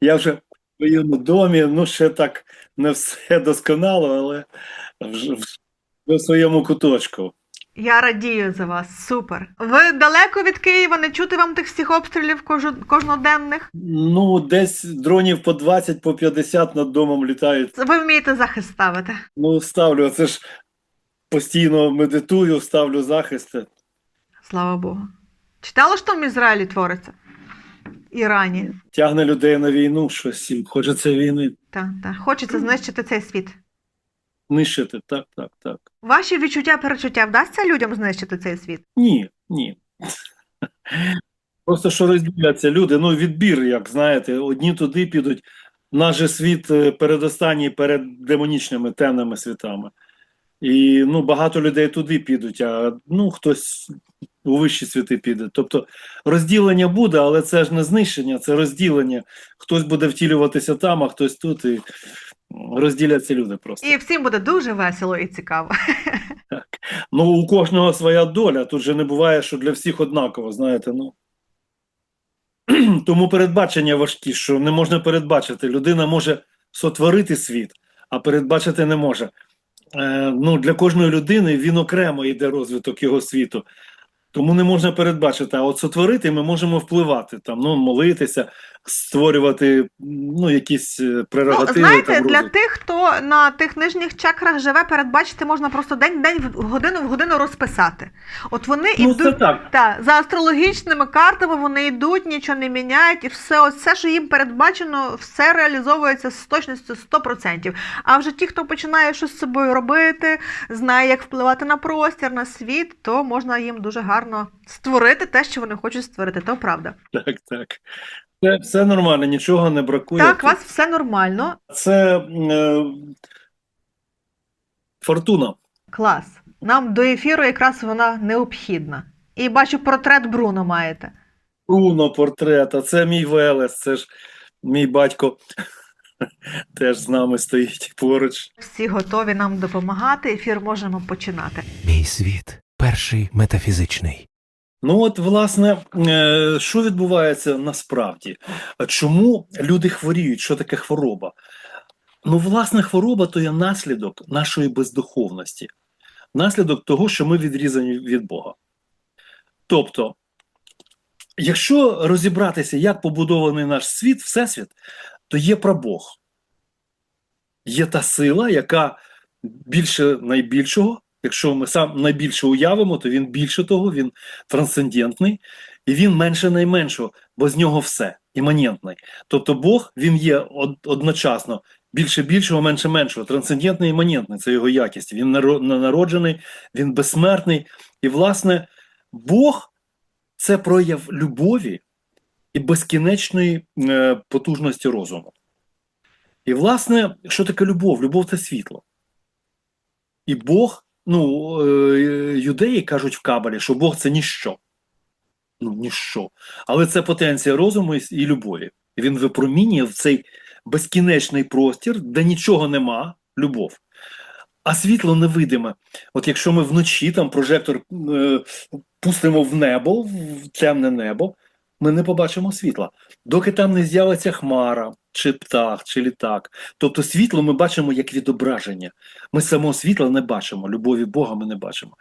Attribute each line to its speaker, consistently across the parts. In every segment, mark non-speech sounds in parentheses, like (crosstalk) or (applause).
Speaker 1: Я вже в своєму домі, ну ще так не все досконало, але вже, в своєму куточку.
Speaker 2: Я радію за вас, супер. Ви далеко від Києва, не чути вам тих всіх обстрілів кожноденних?
Speaker 1: Ну, десь дронів по 20, по 50 над домом літають.
Speaker 2: Ви вмієте захист ставити.
Speaker 1: Ну, ставлю, це ж постійно медитую, ставлю захисти.
Speaker 2: Слава Богу. Читала, що там в Ізраїлі твориться? Ірані.
Speaker 1: Тягне людей на війну, щось їм хочеться війни
Speaker 2: Так, так. Хочеться знищити цей світ.
Speaker 1: нищити. Так, так, так.
Speaker 2: Ваші відчуття, перечуття вдасться людям знищити цей світ?
Speaker 1: Ні, ні. Просто що розділяться люди, ну відбір, як знаєте, одні туди підуть. Наш же світ е, передостанній перед демонічними темними світами. І ну, багато людей туди підуть, а ну, хтось у вищі світи піде. Тобто розділення буде, але це ж не знищення, це розділення. Хтось буде втілюватися там, а хтось тут, і розділяться люди просто.
Speaker 2: І всім буде дуже весело і цікаво.
Speaker 1: Ну, у кожного своя доля. Тут же не буває, що для всіх однаково, знаєте. ну. (clears throat) Тому передбачення важкі, що не можна передбачити. Людина може сотворити світ, а передбачити не може. Е, ну, для кожної людини він окремо йде розвиток його світу. Тому не можна передбачити. А от сотворити ми можемо впливати, там, ну, молитися, створювати ну, якісь е,
Speaker 2: Ну, знаєте,
Speaker 1: там,
Speaker 2: для тих, хто на тих нижніх чакрах живе, передбачити можна просто день день в годину в годину розписати. От вони
Speaker 1: Ну,
Speaker 2: йдуть
Speaker 1: так.
Speaker 2: та, за астрологічними картами, вони йдуть, нічого не міняють, і все, все, що їм передбачено, все реалізовується з точністю 100%. А вже ті, хто починає щось з собою робити, знає, як впливати на простір, на світ, то можна їм дуже гарно створити те, що вони хочуть створити. То правда.
Speaker 1: Так, так. Це все нормально, нічого не бракує.
Speaker 2: Так, у вас все нормально.
Speaker 1: Це е, фортуна.
Speaker 2: Клас. Нам до ефіру якраз вона необхідна. І бачу, портрет Бруно маєте.
Speaker 1: Бруно портрет, а це мій Велес, це ж мій батько (laughs) теж з нами стоїть поруч.
Speaker 2: Всі готові нам допомагати. Ефір можемо починати.
Speaker 3: Мій світ перший метафізичний.
Speaker 1: Ну от, власне, е, що відбувається насправді? Чому люди хворіють? Що таке хвороба? Ну, власне, хвороба то є наслідок нашої бездуховності, наслідок того, що ми відрізані від Бога. Тобто, якщо розібратися, як побудований наш світ, всесвіт, то є прабог. Є та сила, яка більше найбільшого. Якщо ми сам найбільше уявимо, то він більше того, він трансцендентний, і він менше найменшого, бо з нього все іманентний. Тобто Бог він є од- одночасно більше більшого, менше меншого, трансцендентний іманентний це його якість. Він народжений, він безсмертний. І, власне, Бог це прояв любові і безкінечної е, потужності розуму. І, власне, що таке любов? Любов це світло. І Бог, ну, е, юдеї кажуть в Кабалі, що Бог це ніщо. Ну, ніщо. Але це потенція розуму і, любові. Він випромінює в цей безкінечний простір, де нічого нема, любов. А світло невидиме. От якщо ми вночі там прожектор е, пустимо в небо, в темне небо, ми не побачимо світла. Доки там не з'явиться хмара, чи птах, чи літак. Тобто світло ми бачимо як відображення. Ми самого світла не бачимо, любові Бога ми не бачимо.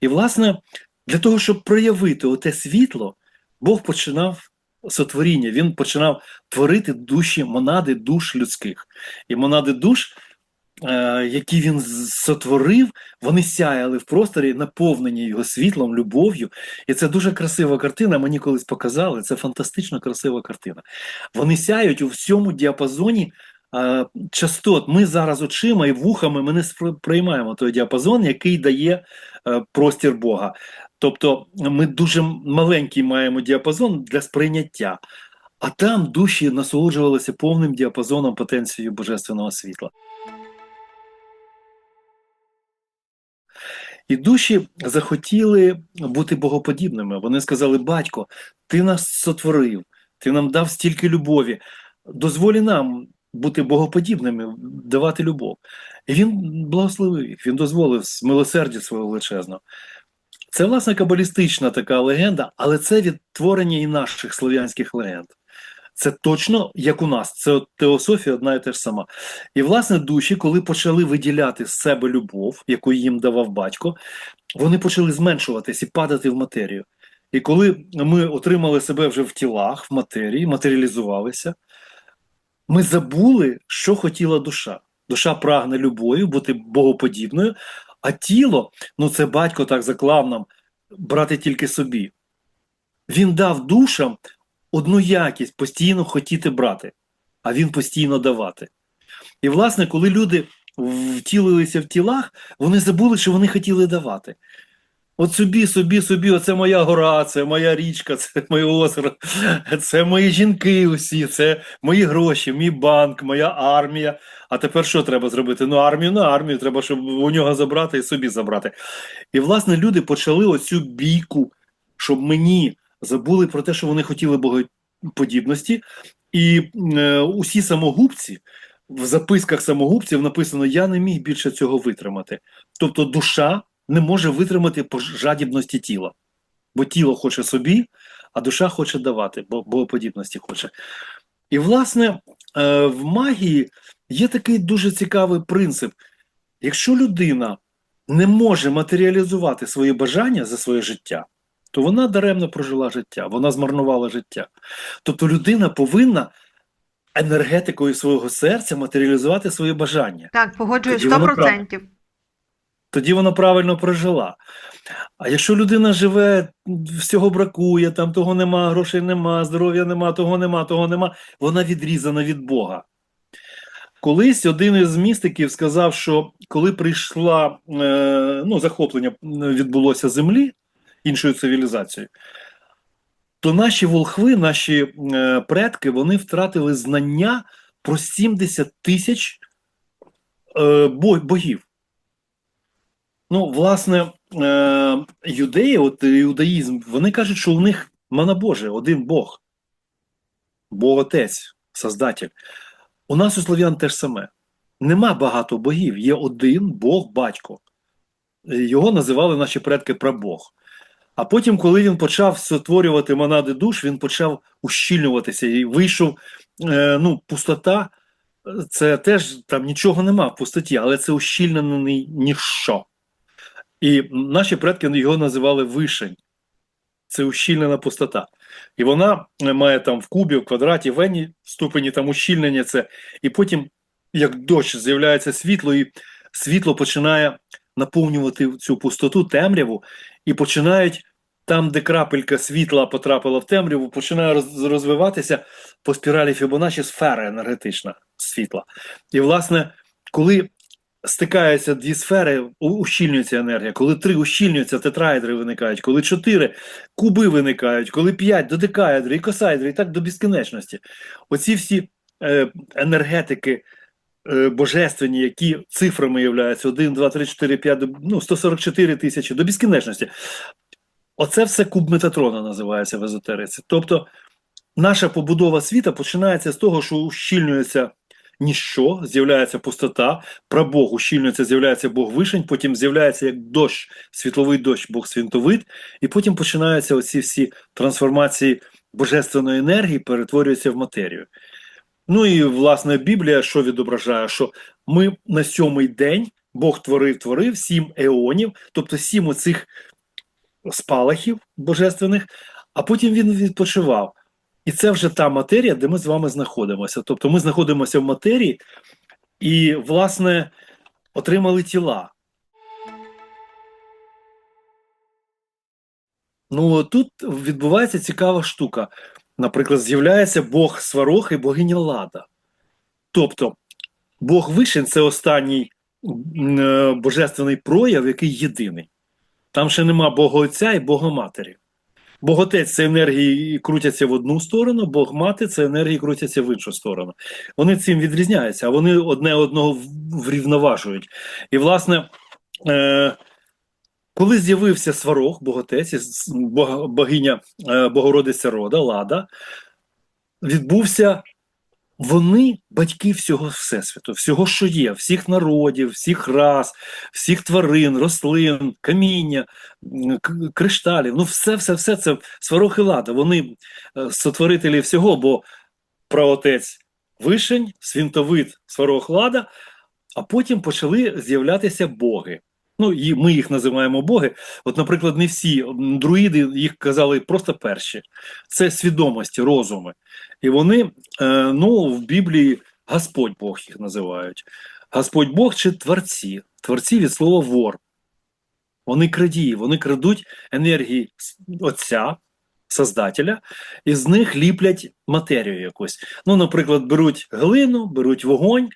Speaker 1: І, власне, для того, щоб проявити оте світло, Бог починав сотворіння, він починав творити душі, монади душ людських. І монади душ, які він сотворив, вони сяяли в просторі, наповнені його світлом, любов'ю. І це дуже красива картина. Мені колись показали. Це фантастично красива картина. Вони сяють у всьому діапазоні е, частот. Ми зараз очима і вухами ми не сприймаємо той діапазон, який дає е, простір Бога. Тобто ми дуже маленький маємо діапазон для сприйняття, а там душі насолоджувалися повним діапазоном потенцією божественного світла. І душі захотіли бути богоподібними. Вони сказали: Батько, ти нас сотворив, ти нам дав стільки любові. Дозволі нам бути богоподібними, давати любов. І він благословив їх, він дозволив з милосердя свого величезного. Це, власне, кабалістична така легенда, але це відтворення і наших слов'янських легенд. Це точно як у нас. Це теософія одна і те ж сама. І власне душі, коли почали виділяти з себе любов, яку їм давав батько, вони почали зменшуватись і падати в матерію. І коли ми отримали себе вже в тілах, в матерії, матеріалізувалися, ми забули, що хотіла душа. Душа прагне любов'ю, бути богоподібною, а тіло, ну це батько так заклав нам брати тільки собі. Він дав душам одну якість постійно хотіти брати, а він постійно давати. І, власне, коли люди втілилися в тілах, вони забули, що вони хотіли давати. От собі, собі, собі, оце моя гора, це моя річка, це моє озеро, це мої жінки усі, це мої гроші, мій банк, моя армія. А тепер що треба зробити? Ну, армію на армію, треба, щоб у нього забрати і собі забрати. І, власне, люди почали оцю бійку, щоб мені забули про те, що вони хотіли богоподібності. І е, усі самогубці в записках самогубців написано: Я не міг більше цього витримати. Тобто душа не може витримати жадібності тіла, бо тіло хоче собі, а душа хоче давати, бо богоподібності хоче. І, власне, е, в магії є такий дуже цікавий принцип: якщо людина не може матеріалізувати свої бажання за своє життя, то вона даремно прожила життя, вона змарнувала життя. Тобто людина повинна енергетикою свого серця матеріалізувати свої бажання.
Speaker 2: Так, погоджуюсь 100%.
Speaker 1: Тоді вона правильно прожила. А якщо людина живе, всього бракує, там того нема, грошей нема, здоров'я нема, того нема, того нема, вона відрізана від Бога. Колись один із містиків сказав, що коли прийшла е, ну, захоплення відбулося землі іншою цивілізацією, то наші волхви, наші е, предки, вони втратили знання про 70 тисяч е, богів. Ну, власне, е, юдеї, от іудаїзм, вони кажуть, що у них мана Боже, один Бог, Бог Отець, Создатель. У нас у слов'ян теж саме. Нема багато богів, є один Бог батько. Його називали наші предки прабог. А потім, коли він почав сотворювати монади душ, він почав ущільнюватися і вийшов е, ну, пустота. Це теж там нічого нема в пустоті, але це ущільнений ніщо. І наші предки його називали вишень. Це ущільнена пустота. І вона має там в кубі, в квадраті, в ені ступені там ущільнення це. І потім, як дощ, з'являється світло, і світло починає наповнювати цю пустоту, темряву, і починають там, де крапелька світла потрапила в темряву, починає розвиватися по спіралі Фібоначчі сфера енергетична світла. І, власне, коли стикаються дві сфери, ущільнюється енергія. Коли три ущільнюються, тетраедри виникають, коли чотири куби виникають, коли п'ять додекаедри і косаедри, і так до безкінечності. Оці всі е, енергетики божественні, які цифрами являються 1, 2, 3, 4, 5, ну, 144 тисячі до безкінечності. Оце все куб Метатрона називається в езотериці. Тобто наша побудова світа починається з того, що ущільнюється ніщо, з'являється пустота, прабог ущільнюється, з'являється Бог вишень, потім з'являється як дощ, світловий дощ, Бог свінтовид, і потім починаються оці всі трансформації божественної енергії, перетворюються в матерію. Ну і власне Біблія що відображає? Що ми на сьомий день Бог творив, творив сім еонів, тобто сім оцих спалахів божественних, а потім він відпочивав. І це вже та матерія, де ми з вами знаходимося. Тобто ми знаходимося в матерії і, власне, отримали тіла. Ну, тут відбувається цікава штука. Наприклад, з'являється Бог Сварог і богиня Лада. Тобто, Бог Вишень це останній е, божественний прояв, який єдиний. Там ще нема Бога Отця і Бога Матері. Бог Отець це енергії крутяться в одну сторону, Бог Мати це енергії крутяться в іншу сторону. Вони цим відрізняються, а вони одне одного врівноважують. І, власне, е, коли з'явився Сварог, Боготець, богиня е, Богородиця Рода, Лада, відбувся вони батьки всього всесвіту, всього, що є, всіх народів, всіх рас, всіх тварин, рослин, каміння, кришталів. Ну, все, все, все це сварог і лада. Вони е, сотворителі всього, бо праотець Вишень, Свінтовид Сварохлада, а потім почали з'являтися боги. Ну, і ми їх називаємо боги. От, наприклад, не всі друїди їх казали просто перші. Це свідомості, розуми. І вони, е, ну, в Біблії Господь Бог їх називають. Господь Бог чи творці. Творці від слова вор. Вони крадії, вони крадуть енергії Отця, Создателя, і з них ліплять матерію якусь. Ну, наприклад, беруть глину, беруть вогонь,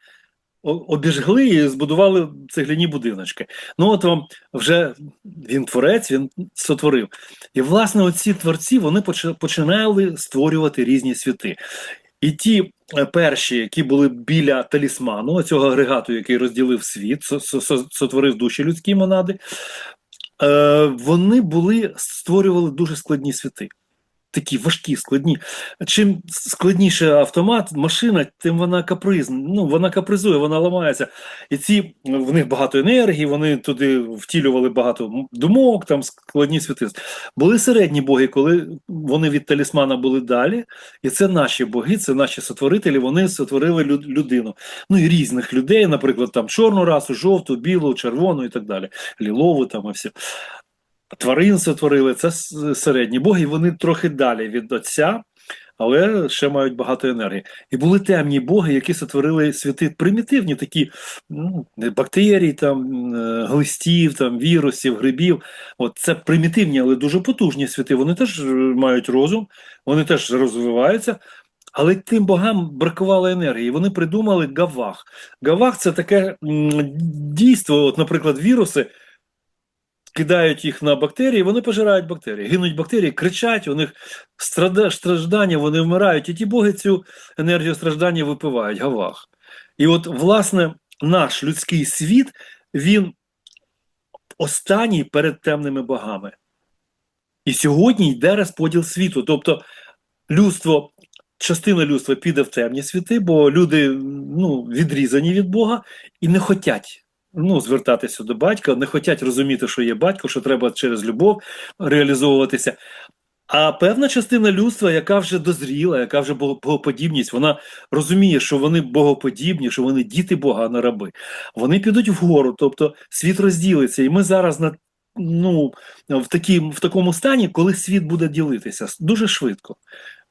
Speaker 1: обіжгли і збудували цегляні будиночки. Ну, от вам вже він творець, він сотворив. І, власне, оці творці вони починали створювати різні світи. І ті е, перші, які були біля талісману, цього агрегату, який розділив світ, со- со- со- сотворив душі людські монади, е, вони були створювали дуже складні світи. Такі важкі, складні. Чим складніше автомат, машина, тим вона капризна. Ну, вона капризує, вона ламається. І ці в них багато енергії, вони туди втілювали багато думок, там складні світи. Були середні боги, коли вони від талісмана були далі, і це наші боги, це наші сотворителі, вони сотворили людину. Ну і різних людей, наприклад, там чорну расу, жовту, білу, червону і так далі, лілову там і все. Тварин сотворили, це середні боги, і вони трохи далі від отця, але ще мають багато енергії. І були темні боги, які сотворили світи примітивні, такі ну, бактерій, там, е, глистів, там, вірусів, грибів. От це примітивні, але дуже потужні світи. Вони теж мають розум, вони теж розвиваються. Але тим богам бракувало енергії. Вони придумали гавах. Гавах це таке дійство, от, наприклад, віруси кидають їх на бактерії, вони пожирають бактерії. Гинуть бактерії, кричать, у них страждання, вони вмирають, і ті боги цю енергію страждання випивають, гавах. І от, власне, наш людський світ, він останній перед темними богами. І сьогодні йде розподіл світу. Тобто людство, частина людства піде в темні світи, бо люди ну, відрізані від Бога і не хочуть ну, звертатися до батька, не хочуть розуміти, що є батько, що треба через любов реалізовуватися. А певна частина людства, яка вже дозріла, яка вже богоподібність, вона розуміє, що вони богоподібні, що вони діти Бога, а не раби. Вони підуть вгору, тобто світ розділиться. І ми зараз на ну, в, такі, в такому стані, коли світ буде ділитися дуже швидко.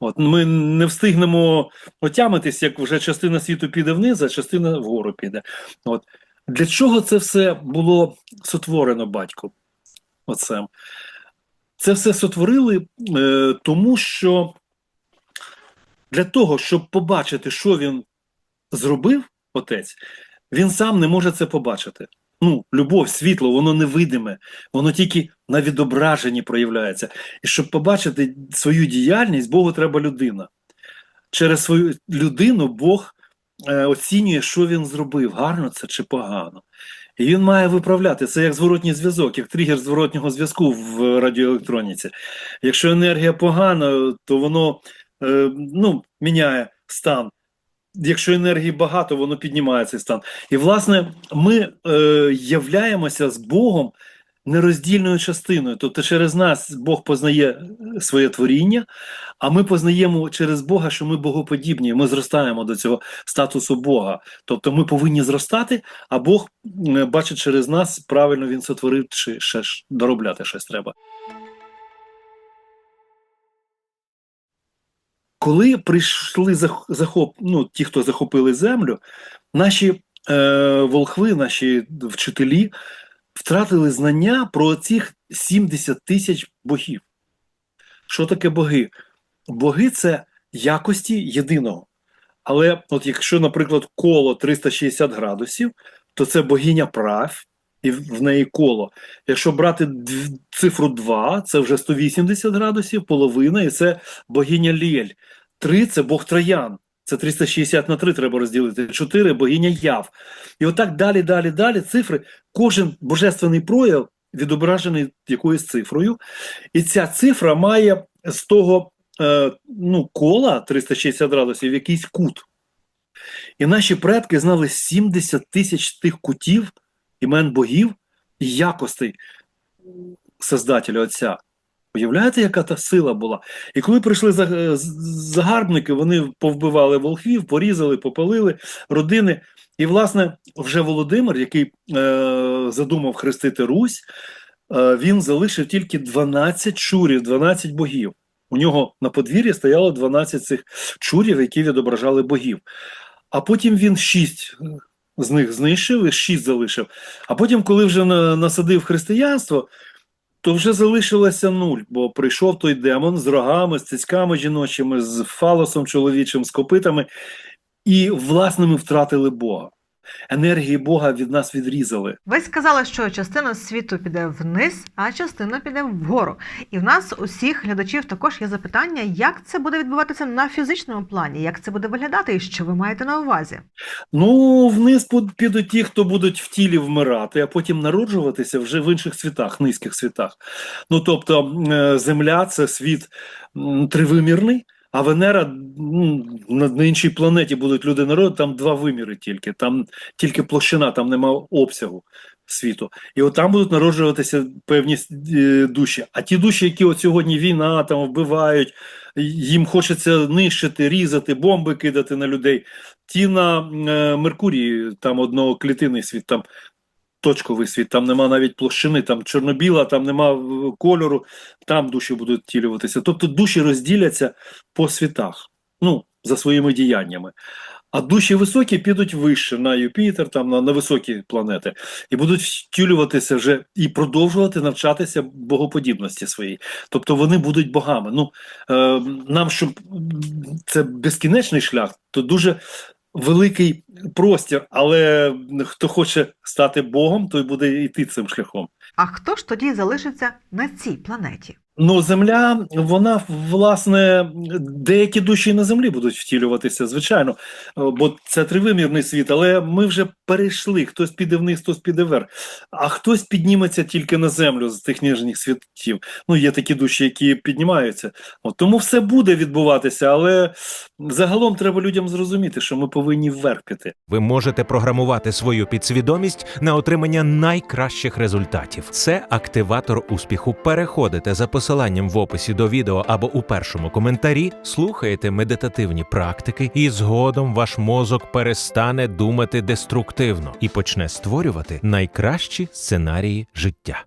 Speaker 1: От ми не встигнемо отямитись, як вже частина світу піде вниз, а частина вгору піде. От для чого це все було сотворено батьком? Оцем? Це все сотворили, е, тому що для того, щоб побачити, що він зробив, отець, він сам не може це побачити. Ну, любов, світло, воно невидиме, воно тільки на відображенні проявляється. І щоб побачити свою діяльність, Богу треба людина. Через свою людину Бог оцінює, що він зробив, гарно це чи погано. І він має виправляти це як зворотній зв'язок, як тригер зворотнього зв'язку в радіоелектроніці. Якщо енергія погана, то воно е, ну, міняє стан. Якщо енергії багато, воно піднімає цей стан. І, власне, ми е, являємося з Богом нероздільною частиною. Тобто, через нас Бог познає своє творіння, а ми познаємо через Бога, що ми богоподібні. Ми зростаємо до цього статусу Бога. Тобто, ми повинні зростати, а Бог бачить через нас, правильно він сотворив, чи ще доробляти щось треба. Коли прийшли зах- захоп, ну, ті, хто захопили землю, наші е, волхви, наші вчителі втратили знання про цих 70 тисяч богів. Що таке боги? Боги це якості єдиного. Але от якщо, наприклад, коло 360 градусів, то це богиня прав, і в неї коло. Якщо брати цифру 2, це вже 180 градусів, половина, і це богиня Лєль. 3 це Бог Троян. Це 360 на 3 треба розділити. 4 богиня Яв. І отак далі, далі, далі цифри. Кожен божественний прояв відображений якоюсь цифрою. І ця цифра має з того е, ну, кола 360 градусів якийсь кут. І наші предки знали 70 тисяч тих кутів, імен богів і якостей Создателя Отця. Уявляєте, яка та сила була? І коли прийшли е, загарбники, вони повбивали волхвів, порізали, попалили родини. І, власне, вже Володимир, який е, задумав хрестити Русь, е, він залишив тільки 12 чурів, 12 богів. У нього на подвір'ї стояло 12 цих чурів, які відображали богів. А потім він 6 з них знищив і 6 залишив. А потім, коли вже насадив християнство, то вже залишилося нуль, бо прийшов той демон з рогами, з цицьками жіночими, з фалосом чоловічим, з копитами, і власне ми втратили Бога. Енергії Бога від нас відрізали.
Speaker 2: Ви сказали, що частина світу піде вниз, а частина піде вгору. І в нас усіх глядачів також є запитання, як це буде відбуватися на фізичному плані, як це буде виглядати, і що ви маєте на увазі.
Speaker 1: Ну, вниз підуть ті, хто будуть в тілі вмирати, а потім народжуватися вже в інших світах, низьких світах. Ну тобто, е, Земля це світ тривимірний, а Венера м, на, іншій планеті будуть люди народу, там два виміри тільки, там тільки площина, там нема обсягу світу. І от там будуть народжуватися певні е, душі. А ті душі, які от сьогодні війна там вбивають, їм хочеться нищити, різати, бомби кидати на людей. Ті на е, Меркурії, там одноклітинний світ, там точковий світ, там нема навіть площини, там чорнобіла, там нема е, кольору, там душі будуть втілюватися. Тобто душі розділяться по світах, ну, за своїми діяннями. А душі високі підуть вище на Юпітер, там на, на високі планети, і будуть втілюватися вже і продовжувати навчатися богоподібності своїй. Тобто вони будуть богами. Ну е, нам, щоб це безкінечний шлях, то дуже великий простір, але хто хоче стати Богом, той буде йти цим шляхом.
Speaker 2: А хто ж тоді залишиться на цій планеті?
Speaker 1: Ну, земля, вона власне, деякі душі на землі будуть втілюватися, звичайно, е, бо це тривимірний світ, але ми вже перейшли. Хтось піде вниз, хтось піде вверх, а хтось підніметься тільки на землю з тих ніжніх світів. Ну, є такі душі, які піднімаються. От, тому все буде відбуватися, але загалом треба людям зрозуміти, що ми повинні вверх піти.
Speaker 3: Ви можете програмувати свою підсвідомість на отримання найкращих результатів. Це активатор успіху. Переходите за посиланням в описі до відео або у першому коментарі, слухаєте медитативні практики, і згодом ваш мозок перестане думати деструктивно і почне створювати найкращі сценарії життя.